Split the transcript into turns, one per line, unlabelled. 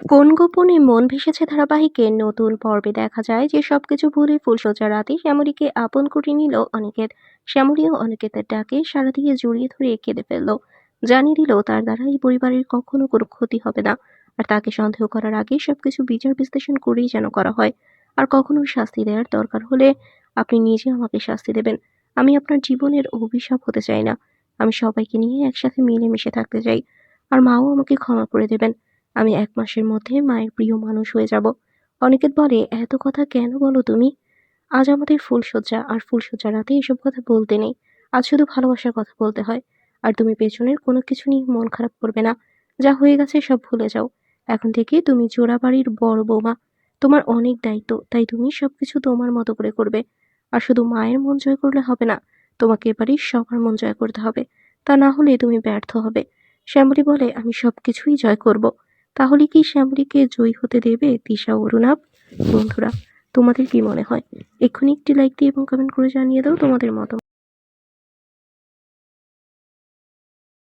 কোন গোপনে মন ভেসেছে ধারাবাহিকের নতুন পর্বে দেখা যায় যে সবকিছু ভুলে ফুলসজ্জা রাতে শ্যামলীকে আপন করে নিল অনিকেত। শ্যামলীও অনিকেতের ডাকে সারা দিয়ে জড়িয়ে ধরে কেঁদে ফেলল। জানিয়ে দিল, তার দ্বারা এই পরিবারের কখনো কোনো ক্ষতি হবে না। আর তাকে সন্দেহ করার আগে সবকিছু বিচার বিশ্লেষণ করেই যেন করা হয়। আর কখনো শাস্তি দেওয়ার দরকার হলে আপনি নিজে আমাকে শাস্তি দেবেন। আমি আপনার জীবনের অভিশাপ হতে চাই না। আমি সবাইকে নিয়ে একসাথে মিলেমিশে থাকতে চাই। আর মাও আমাকে ক্ষমা করে দেবেন। আমি এক মাসের মধ্যে মায়ের প্রিয় মানুষ হয়ে যাব। অনিকেত বলে, এত কথা কেন বলো তুমি? আজ আমাদের ফুলসজ্জা আর ফুলসজ্জা রাতে এসব কথা বলতে নেই। আজ শুধু ভালোবাসার কথা বলতে হয়। আর তুমি পেছনের কোনো কিছু নিয়ে মন খারাপ করবে না। যা হয়ে গেছে সব ভুলে যাও। এখন থেকে তুমি জোড়াবাড়ির বড় বৌমা। তোমার অনেক দায়িত্ব, তাই তুমি সব কিছু তোমার মতো করে করবে। আর শুধু মায়ের মন জয় করলে হবে না, তোমাকে এবারই সবার মন জয় করতে হবে। তা না হলে তুমি ব্যর্থ হবে। শ্যামলী বলে, আমি সব কিছুই জয় করব। তাহলে কি শ্যামলীকে জয়ী হতে দেবে তিশা অরুণাভ? বন্ধুরা, তোমাদের কি মনে হয়? এক্ষুনি একটি লাইক দিয়ে এবং কমেন্ট করে জানিয়ে দাও তোমাদের মতামত।